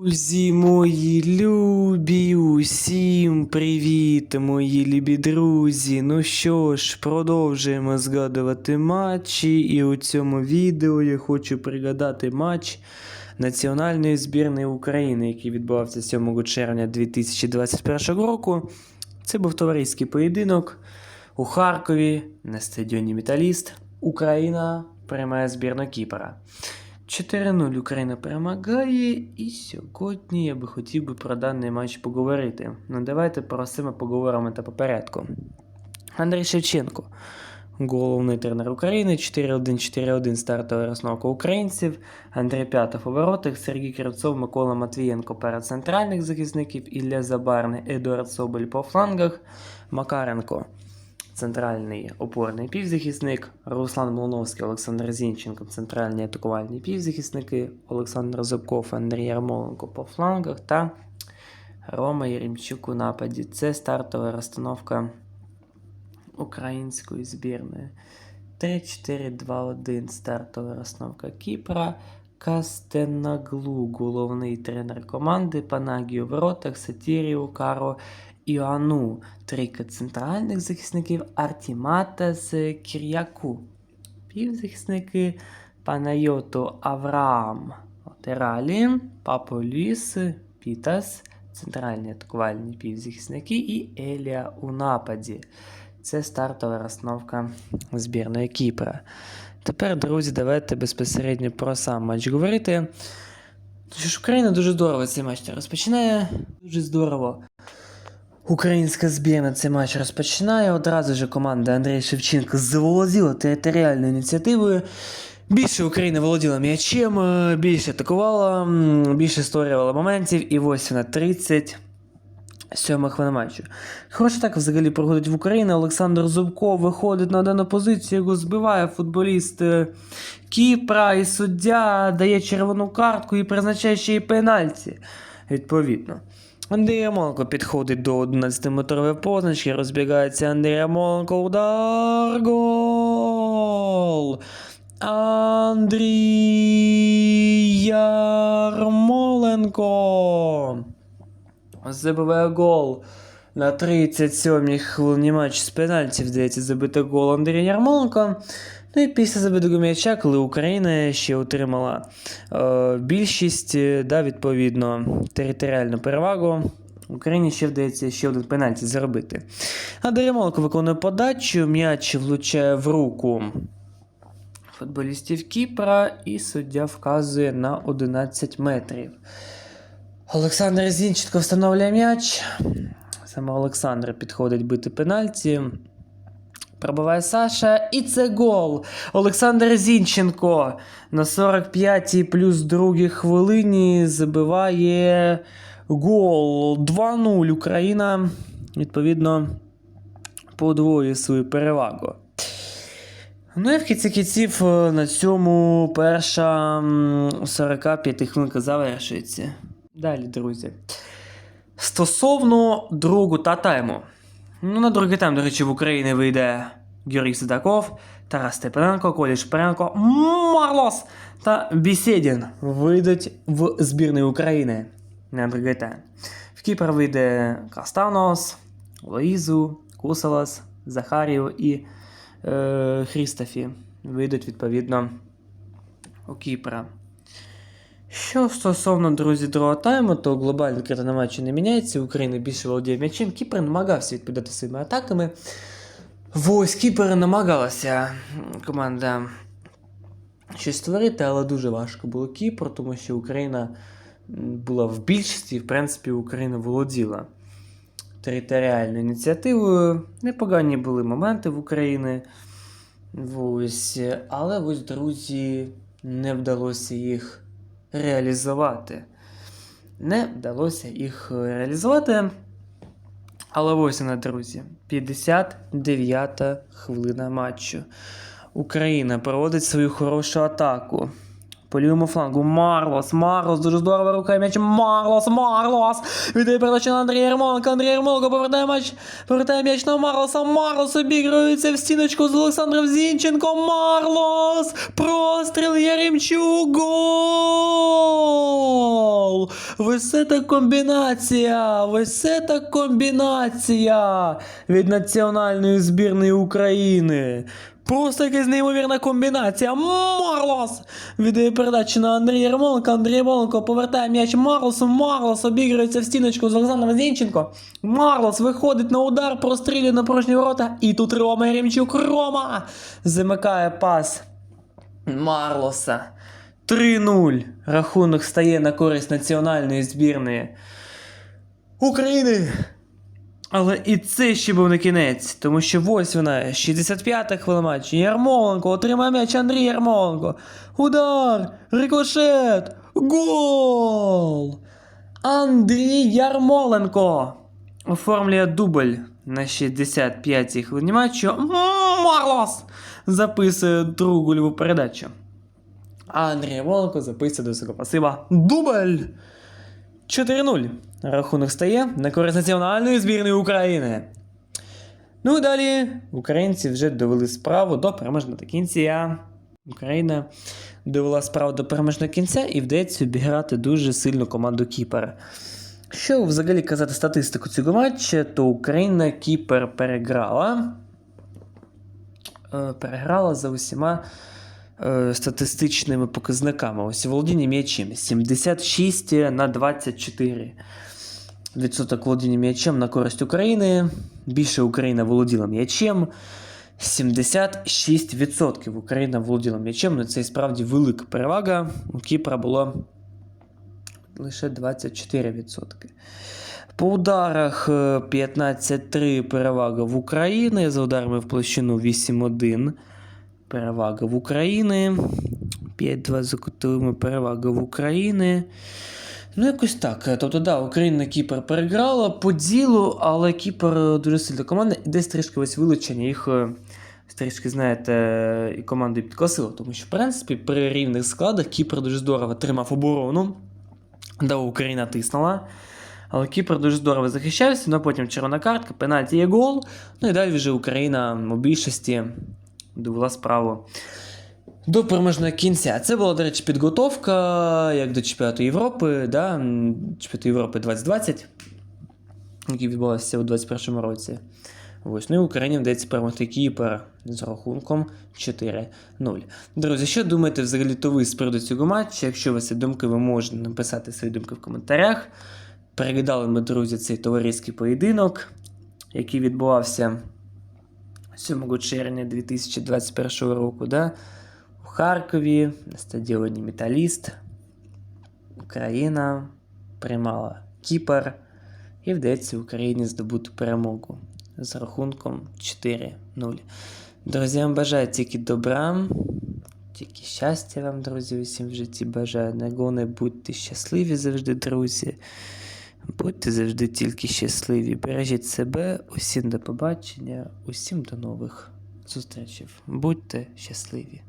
Друзі мої любі, усім привіт, мої любі друзі. Ну що ж, продовжуємо згадувати матчі, і у цьому відео я хочу пригадати матч Національної збірної України, який відбувався 7 червня 2021 року. Це був товариський поєдинок у Харкові на стадіоні Металіст. Україна приймає збірну Кіпра. 4-0 Україна перемагає, і сьогодні я би хотів би про даний матч поговорити. Ну давайте про себе поговоримо та по порядку. Андрій Шевченко, головний тренер України, 4-1-4-1 стартова розновка українців, Андрій П'ятов у воротах, Сергій Кравцов, Микола Матвієнко перед центральних захисників, Ілля Забарний, Едуард Соболь по флангах, Макаренко центральний опорний півзахисник, Руслан Млоновський, Олександр Зінченко, центральні атакувальні півзахисники, Олександр Зубков, Андрій Ярмоленко по флангах та Рома Єремчук у нападі. Це стартова розстановка української збірної. 3-4-2-1 стартова розстановка Кіпра. Кастенаглу, головний тренер команди, Панагіо в воротах, Сатіріо, Каро Іоанну, трійка центральних захисників Артіматас Кір'яку. Півзахисники Панайоту Авраам Латералі, Папо Ліс, Пітас, центральні атакувальні півзахисники і Елія у нападі. Це стартова розстановка збірної Кіпра. Тепер, друзі, давайте безпосередньо про сам матч говорити. Що ж Україна дуже здорово цей матч розпочинає. Дуже здорово. Українська збірна цей матч розпочинає. Одразу ж команда Андрія Шевченка заволоділа територіальною ініціативою. Більше Україна володіла м'ячем, е, більше атакувала, більше створювала моментів, і ось вона 30. Сьома хвилина матчу. Хороша так взагалі проходить в Україні. Олександр Зубков виходить на дану позицію, його збиває футболіст е, Кіпра, і суддя дає червону картку і призначає ще й пенальті. Відповідно. Андрій Ярмоленко підходить до 11-метрової позначки, розбігається Андрій Ярмоленко, удар, гол! Андрій Ярмоленко забиває гол на 37-й хвилині матчу з пенальті, вдається забити гол Андрія Ярмоленко. Ну і після забитого м'яча, коли Україна ще отримала е, більшість, е, да, відповідно, територіальну перевагу. Україні ще вдається ще один пенальті заробити. Андрій Ярмоленко виконує подачу, м'яч влучає в руку футболістів Кіпра, і суддя вказує на 11 метрів. Олександр Зінченко встановлює м'яч. Саме Олександр підходить бити пенальті. Пробиває Саша. І це гол. Олександр Зінченко на 45-й плюс другій хвилині забиває гол. 2-0. Україна, відповідно, подвоює свою перевагу. Ну і в кінці кінців е, на цьому перша м, 45 хвилинка завершується. Далі, друзі. Стосовно другу та тайму. Ну, на другий тайм, до речі, в Україні вийде Георгій Сидаков, Тарас Степаненко, Колі Шперенко, Марлос та Бісєдін вийдуть в збірної України на другий тайм. В Кіпр вийде Кастанос, Лоїзу, Кусалас, Захарів і е, Хрістофі. Вийдуть відповідно у Кіпра. Що стосовно, друзі, другого тайму, то глобально карта на матчі не міняється. Україна більше володіє м'ячем. Кіпр намагався відповідати своїми атаками. Ось Кіпр намагалася команда щось створити, але дуже важко було Кіпру, тому що Україна була в більшості, в принципі, Україна володіла територіальною ініціативою. Непогані були моменти в Україні. Ось, але ось, друзі, не вдалося їх реалізувати. Не вдалося їх реалізувати. Але ось вона, друзі, 59-та хвилина матчу. Україна проводить свою хорошу атаку. По лівому флангу. Марлос, Марлос, дуже здорово рухає м'яч. Марлос, Марлос. Віддає передачу на Андрія Ярмоленка. Андрій Ярмоленко повертає м'яч. Повертає м'яч на Марлоса. Марлос обігрується в стіночку з Олександром Зінченко. Марлос. Простріл Яремчук. Гол! Висета комбінація! Висета комбінація від національної збірної України. Просто якась неймовірна комбінація. Марлос! Віддає передачу на Андрія Ярмоленка. Андрій Ярмоленко повертає м'яч Марлосу. Марлос обігрується в стіночку з Олександром Зінченко. Марлос виходить на удар, прострілює на порожні ворота. І тут Рома Яремчук. Рома! Замикає пас. Марлоса. 3-0. Рахунок стає на користь національної збірної України. Але і це ще був не кінець, тому що ось вона, 65-та хвилина матчу. Ярмоленко отримає м'яч Андрій Ярмоленко. Удар! Рикошет! Гол! Андрій Ярмоленко оформлює дубль на 65-й хвилині матчу. Марлос записує другу гольову передачу. Андрій Ярмоленко записує до свого пасива дубль. 4-0. Рахунок стає на користь національної збірної України. Ну і далі українці вже довели справу до переможного кінця. Україна довела справу до переможного кінця і вдається обіграти дуже сильну команду Кіпер. Що взагалі казати статистику цього матчу, то Україна Кіпер переграла. Е, Переграла за усіма е, статистичними показниками. Ось володіння м'ячем 76 на 24. Відсоток володіння м'ячем на користь України. Більше Україна володіла м'ячем. 76% Україна володіла м'ячем. Ну це і справді велика перевага. У Кіпра було лише 24%. По ударах е, 15-3 перевага в Україні. За ударами в площину 8-1 перевага в Україні. 5-2 за кутовими перевага в Україні. Ну, якось так. Тобто, да, Україна Кіпр переграла по ділу, але Кіпр дуже сильна команда, і десь трішки ось вилучення їх. е, Трішки, знаєте, і команду підкосило, тому що, в принципі, при рівних складах Кіпр дуже здорово тримав оборону. Да, Україна тиснула. Але Кіпр дуже здорово захищався, ну а потім червона картка, пенальті є гол. Ну і далі вже Україна у більшості довела справу до переможного кінця. Це була, до речі, підготовка як до чемпіонату Європи, да? чемпіонату Європи 2020, який відбувався у 2021 році. Ось, ну і Україні вдається перемогти Кіпер з рахунком 4-0. Друзі, що думаєте взагалі то ви з приводу цього матчу? Якщо у вас є думки, ви можете написати свої думки в коментарях. Переглядали ми, друзі, цей товариський поєдинок, який відбувався 7 червня 2021 року, да? У Харкові на стадіоні Металіст. Україна приймала Кіпр і вдається Україні здобути перемогу з рахунком 4-0. Друзі, вам бажаю тільки добра, тільки щастя вам, друзі, усім в житті бажаю. Найголовне будьте щасливі завжди, друзі. Будьте завжди тільки щасливі. Бережіть себе, усім до побачення, усім до нових зустрічей. Будьте щасливі.